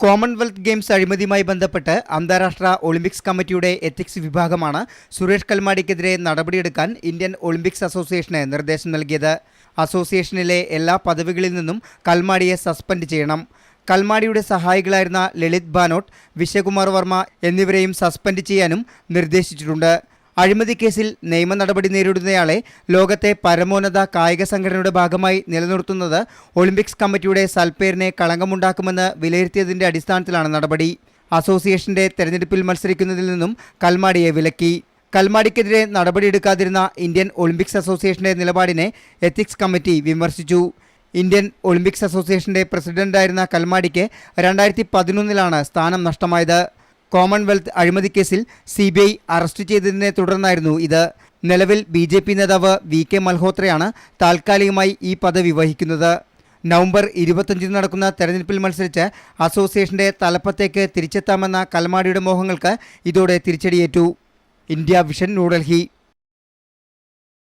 Commonwealth games അഴിമതിയുമായി ബന്ധപ്പെട്ട് അന്താരാഷ്ട്ര Olympics കമ്മിറ്റിയുടെ എത്തിക്സ് വിഭാഗമാണ് സുരേഷ് കൽമാടിക്കെതിരെ നടപടിയെടുക്കാൻ ഇന്ത്യൻ ഒളിമ്പിക്സ് അസോസിയേഷന് നിർദ്ദേശം നൽകിയത്. അസോസിയേഷനിലെ എല്ലാ പദവികളിൽ നിന്നും കൽമാടിയെ സസ്പെൻഡ് ചെയ്യണം. കൽമാടിയുടെ സഹായികളായിരുന്ന ലളിത് ബാനോട്ട് വിശ്വകുമാർ വർമ്മ എന്നിവരെയും സസ്പെൻഡ് ചെയ്യാനും നിർദ്ദേശിച്ചിട്ടുണ്ട്. അഴിമതി കേസിൽ നിയമ നടപടി നേരിടുന്നയാളെ ലോകത്തെ പരമോന്നത കായിക സംഘടനയുടെ ഭാഗമായി നിലനിർത്തുന്നത് ഒളിമ്പിക്സ് കമ്മിറ്റിയുടെ സൽപ്പേരിനെ കളങ്കമുണ്ടാക്കുമെന്ന് വിലയിരുത്തിയതിന്റെ അടിസ്ഥാനത്തിലാണ് നടപടി. അസോസിയേഷന്റെ തെരഞ്ഞെടുപ്പിൽ മത്സരിക്കുന്നതിൽ നിന്നും കൽമാടിയെ വിലക്കി. കൽമാടിക്കെതിരെ നടപടിയെടുക്കാതിരുന്ന ഇന്ത്യൻ ഒളിമ്പിക്സ് അസോസിയേഷന്റെ നിലപാടിനെ എത്തിക്സ് കമ്മിറ്റി വിമർശിച്ചു. ഇന്ത്യൻ ഒളിമ്പിക്സ് അസോസിയേഷന്റെ പ്രസിഡന്റായിരുന്ന കൽമാടിക്ക് രണ്ടായിരത്തി പതിനൊന്നിലാണ് സ്ഥാനം നഷ്ടമായത്. കോമൺവെൽത്ത് അഴിമതിക്കേസിൽ സി ബി ഐ അറസ്റ്റ് ചെയ്തതിനെ തുടർന്നായിരുന്നു ഇത്. നിലവിൽ ബി ജെ പി നേതാവ് വി കെ മൽഹോത്രയാണ് താൽക്കാലികമായി ഈ പദവി വഹിക്കുന്നത്. നവംബർ ഇരുപത്തഞ്ചിന് നടക്കുന്ന തെരഞ്ഞെടുപ്പിൽ മത്സരിച്ച് അസോസിയേഷന്റെ തലപ്പത്തേക്ക് തിരിച്ചെത്താമെന്ന കൽമാടിയുടെ മോഹങ്ങൾക്ക് ഇതോടെ തിരിച്ചടിയേറ്റു. India vision New Delhi.